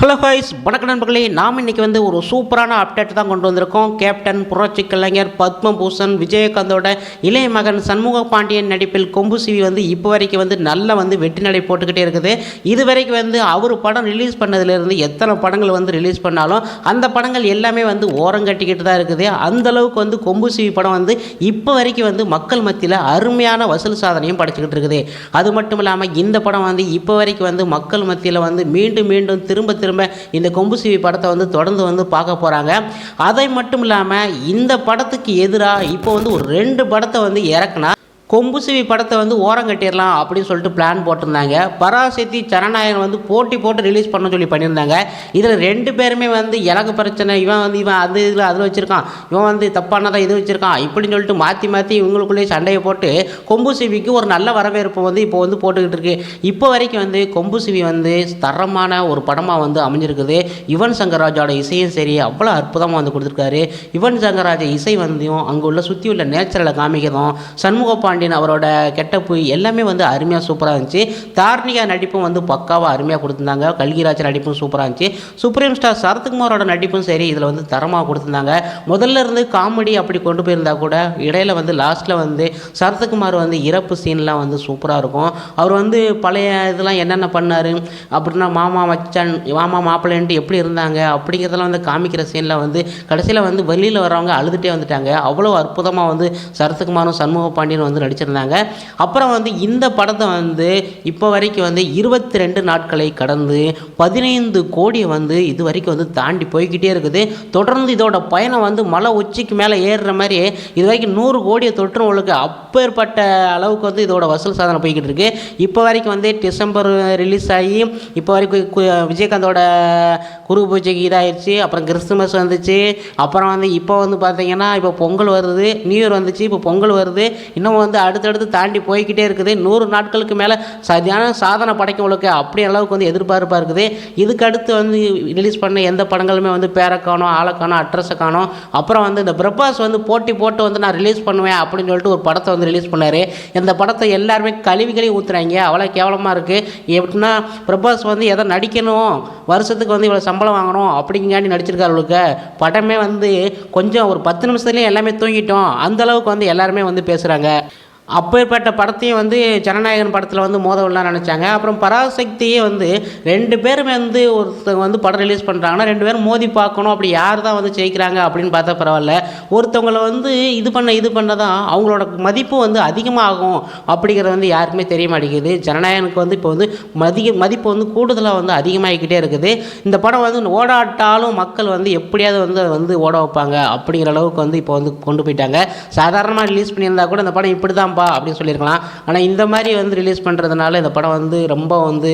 Hello ஹாய்ஸ் வணக்க நண்பர்களே. நாம் இன்னைக்கு வந்து ஒரு சூப்பரான அப்டேட் தான் கொண்டு வந்திருக்கோம். கேப்டன் புரட்சி கலைஞர் பத்மபூஷன் விஜயகாந்தோட இளைய மகன் சண்முக பாண்டியன் நடிப்பில் கொம்பு சிவி வந்து இப்போ வரைக்கும் வந்து நல்லா வந்து வெற்றி நடை போட்டுக்கிட்டே இருக்குது. இது வரைக்கும் வந்து அவர் படம் ரிலீஸ் பண்ணதுலேருந்து எத்தனை படங்கள் வந்து ரிலீஸ் பண்ணாலும் அந்த படங்கள் எல்லாமே வந்து ஓரம் கட்டிக்கிட்டு தான் இருக்குது. அந்த அளவுக்கு வந்து கொம்பு சிவி படம் வந்து இப்போ வரைக்கும் வந்து மக்கள் மத்தியில் அருமையான வசூல் சாதனையும் படைச்சிக்கிட்டு இருக்குது. அது மட்டும் இல்லாமல் இந்த படம் வந்து இப்போ வரைக்கும் வந்து மக்கள் மத்தியில் வந்து மீண்டும் மீண்டும் திரும்ப திரும்ப இந்த கொம்பு சிவி படத்தை வந்து தொடர்ந்து வந்து பார்க்க போகிறாங்க அதை மட்டும் இல்லாமல் இந்த படத்துக்கு எதிராக இப்போ வந்து ஒரு ரெண்டு படத்தை வந்து இறக்குனா கொம்புசிவி படத்தை வந்து ஓரம் கட்டிடலாம் அப்படின்னு சொல்லிட்டு பிளான் போட்டிருந்தாங்க. பராசக்தி ஜனநாயகன் வந்து போட்டி போட்டு ரிலீஸ் பண்ண சொல்லி பண்ணியிருந்தாங்க. இதில் ரெண்டு பேருமே வந்து எனக்கு பிரச்சனை இவன் வந்து இவன் அது இதில் அதில் வச்சுருக்கான் இவன் வந்து தப்பானதான் இது வச்சுருக்கான் இப்படின்னு சொல்லிட்டு மாற்றி மாற்றி இவங்களுக்குள்ளேயே சண்டையை போட்டு கொம்புசிவிக்கு ஒரு நல்ல வரவேற்பு வந்து இப்போ வந்து போட்டுக்கிட்டு இருக்கு. இப்போ வரைக்கும் வந்து கொம்புசிவி வந்து தரமான ஒரு படமாக வந்து அமைஞ்சிருக்குது. யுவன் சங்கர் ராஜோட இசையும் சரி அவ்வளோ அற்புதமாக வந்து கொடுத்துருக்காரு. யுவன் சங்கர் இசை வந்தும் அங்கே உள்ள சுற்றி உள்ள நேச்சரலை காமிக்கிறதும் சண்முக பாண்டியன் அவரோட கெட்டப்பு எல்லாமே வந்து அருமையாக சூப்பராக இருந்துச்சு. தார்னிகா நடிப்பும் வந்து பக்காவாக அருமையாக கொடுத்துருந்தாங்க. கல்கிராஜ் நடிப்பும் சூப்பராக இருந்துச்சு. சுப்ரீம் ஸ்டார் சரத்குமாரோட நடிப்பும் சரி இதில் வந்து தரமாக கொடுத்துருந்தாங்க. முதல்ல இருந்து காமெடி அப்படி கொண்டு போயிருந்தா கூட இடையில வந்து லாஸ்ட்டில் வந்து சரத்குமார் வந்து இறப்பு சீன்லாம் வந்து சூப்பராக இருக்கும். அவர் வந்து பழைய இதெல்லாம் என்னென்ன பண்ணார்? அப்படின்னா மாமா மச்சான் மாமா மாப்பிள்ளைன்ட்டு எப்படி இருந்தாங்க? அப்படிங்கிறதெல்லாம் வந்து காமிக்கிற சீனில் வந்து கடைசியில் வந்து வெளியில் வரவங்க அழுதுகிட்டே வந்துட்டாங்க. அவ்வளோ அற்புதமாக வந்து சரத்குமாரும் சண்முக பாண்டியன் வந்து நடிச்சிருந்தாங்க. அப்புறம் வந்து இந்த படத்தை வந்து இப்போ வரைக்கும் வந்து இருபத்தி ரெண்டு நாட்களை கடந்து பதினைந்து கோடியை வந்து இது வரைக்கும் வந்து தாண்டி போய்கிட்டே இருக்குது. தொடர்ந்து இதோட பயணம் வந்து மலை உச்சிக்கு மேலே ஏறுற மாதிரி இது வரைக்கும் நூறு கோடியை தொற்றுவங்களுக்கு அப்பேற்பட்ட அளவுக்கு வந்து இதோட வசூல் சாதனை போய்கிட்டு இருக்கு. இப்போ வரைக்கும் வந்து டிசம்பர் ரிலீஸ் ஆகி இப்போ வரைக்கும் கு- விஜயகாந்தோட குரு பூஜைக்கு இதாகிடுச்சு அப்புறம் கிறிஸ்துமஸ் வந்துச்சு அப்புறம் வந்து இப்போ வந்து பார்த்தீங்கன்னா இப்போ பொங்கல் வருது நியூ இயர் வந்துச்சு இப்போ பொங்கல் வருது இன்னும் வந்து அடுத்தடுத்து தாண்டி போய்கிட்டே இருக்குது. நூறு நாட்களுக்கு மேலே சரியான சாதனை படைக்கவங்களுக்கு அப்படி அளவுக்கு வந்து எதிர்பார்ப்பாக இருக்குது. இதுக்கு அடுத்து வந்து ரிலீஸ் பண்ண எந்த படங்களுமே வந்து பேரை காணும் ஆளை காணும் அட்ரஸை காணும். அப்புறம் வந்து இந்த பிரபாஸ் வந்து போட்டி போட்டு வந்து நான் ரிலீஸ் பண்ணுவேன் அப்படின்னு சொல்லிட்டு ஒரு படத்தை வந்து ரிலீஸ் பண்ணார். இந்த படத்தை எல்லாருமே கழுவி கழுவி ஊற்றுறாங்க அவ்வளோ கேவலமாக இருக்குது எப்படின்னா பிரபாஸ் வந்து எதை நடிக்கணும் வருஷத்துக்கு வந்து இவ்வளோ சம்பளம் வாங்கணும் அப்படிங்காண்டி நடிச்சிருக்காரு அவளுக்கு படமே வந்து கொஞ்சம் ஒரு பத்து நிமிஷத்துலேயே எல்லாமே தூங்கிட்டோம். அந்தளவுக்கு வந்து எல்லாருமே வந்து பேசுகிறாங்க அப்பேற்பட்ட படத்தையும் வந்து ஜனநாயகன் படத்தில் வந்து மோத நினச்சாங்க அப்புறம் பராசக்தியே வந்து ரெண்டு பேருமே வந்து ஒருத்தவங்க வந்து படம் ரிலீஸ் பண்ணுறாங்கன்னா ரெண்டு பேரும் மோதி பார்க்கணும். அப்படி யார் தான் வந்து ஜெயிக்கிறாங்க அப்படின்னு பார்த்தா பரவாயில்ல. ஒருத்தவங்களை வந்து இது பண்ண இது பண்ண தான் அவங்களோட மதிப்பு வந்து அதிகமாகும் அப்படிங்கிறது வந்து யாருக்குமே தெரிய மாட்டேங்குது. ஜனநாயகனுக்கு வந்து இப்போ வந்து மதிக மதிப்பு வந்து கூடுதலாக வந்து அதிகமாகிக்கிட்டே இருக்குது. இந்த படம் வந்து ஓடாட்டாலும் மக்கள் வந்து எப்படியாவது வந்து அதை வந்து ஓட வைப்பாங்க அப்படிங்கிற அளவுக்கு வந்து இப்போ வந்து கொண்டு போயிட்டாங்க. சாதாரணமாக ரிலீஸ் பண்ணியிருந்தா கூட இந்த படம் இப்படி தான் தான்ப்பா அப்படின்னு சொல்லியிருக்கலாம். ஆனால் இந்த மாதிரி வந்து ரிலீஸ் பண்ணுறதுனால இந்த படம் வந்து ரொம்ப வந்து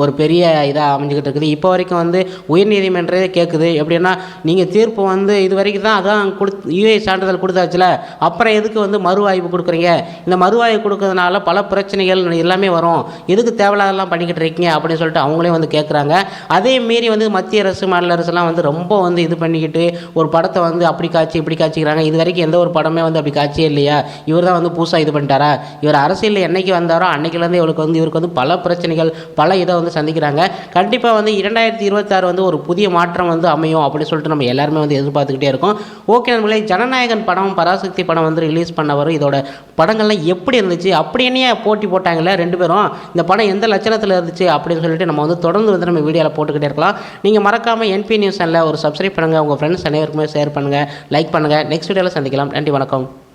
ஒரு பெரிய இதாக அமைஞ்சிக்கிட்டு இருக்குது. இப்போ வரைக்கும் வந்து உயர்நீதிமன்றே கேட்குது எப்படின்னா நீங்கள் தீர்ப்பு வந்து இது வரைக்கும் தான் அதான் கொடுத்து யூஏ சான்றிதழ் கொடுத்தாச்சுல. அப்புறம் எதுக்கு வந்து மறுவாய்ப்பு கொடுக்குறீங்க? இந்த மறுவாய்வு கொடுக்கறதுனால பல பிரச்சனைகள் எல்லாமே வரும். எதுக்கு தேவையில்லாதெல்லாம் பண்ணிக்கிட்டு இருக்கீங்க? அப்படின்னு சொல்லிட்டு அவங்களே வந்து கேட்குறாங்க அதே மீறி வந்து மத்திய அரசு மாநில அரசுலாம் வந்து ரொம்ப வந்து இது பண்ணிக்கிட்டு ஒரு படத்தை வந்து அப்படி காட்சி இப்படி காட்சிக்கிறாங்க. இது வரைக்கும் எந்த ஒரு படமே வந்து அப்படி காட்சியே இல்லையா? இவர் தான் வந்து புதுசாக இது பண்ணிட்டாரா? இவர் அரசியலில் என்னைக்கு வந்தாரோ அன்னைக்குலேருந்து இவருக்கு வந்து இவருக்கு வந்து பல பிரச்சனைகள் பல இதை வந்து சந்திக்கிறாங்க. கண்டிப்பாக வந்து இரண்டாயிரத்தி இருபத்தாறு வந்து ஒரு புதிய மாற்றம் வந்து அமையும் அப்படின்னு சொல்லிட்டு நம்ம எல்லாருமே வந்து எதிர்பார்த்துக்கிட்டே இருக்கோம். ஓகே நம்மளே ஜனநாயகன் படம் பராசக்தி படம் வந்து ரிலீஸ் பண்ண வரும் இதோட படங்கள்லாம் எப்படி இருந்துச்சு? அப்படின்னே போட்டி போட்டாங்கல்ல ரெண்டு பேரும்? இந்த படம் எந்த லட்சணத்தில் இருந்துச்சு அப்படின்னு சொல்லிட்டு நம்ம வந்து தொடர்ந்து வந்து நம்ம வீடியோவில் போட்டுக்கிட்டே இருக்கலாம். நீங்கள் மறக்காமல் என்பி நியூஸ் சேனலில் ஒரு சப்ஸ்கிரைப் பண்ணுங்கள் உங்கள் ஃப்ரெண்ட்ஸ் அனைவருக்குமே ஷேர் பண்ணுங்கள் லைக் பண்ணுங்கள் நெக்ஸ்ட் வீடியோவில் சந்திக்கலாம். நன்றி வணக்கம்.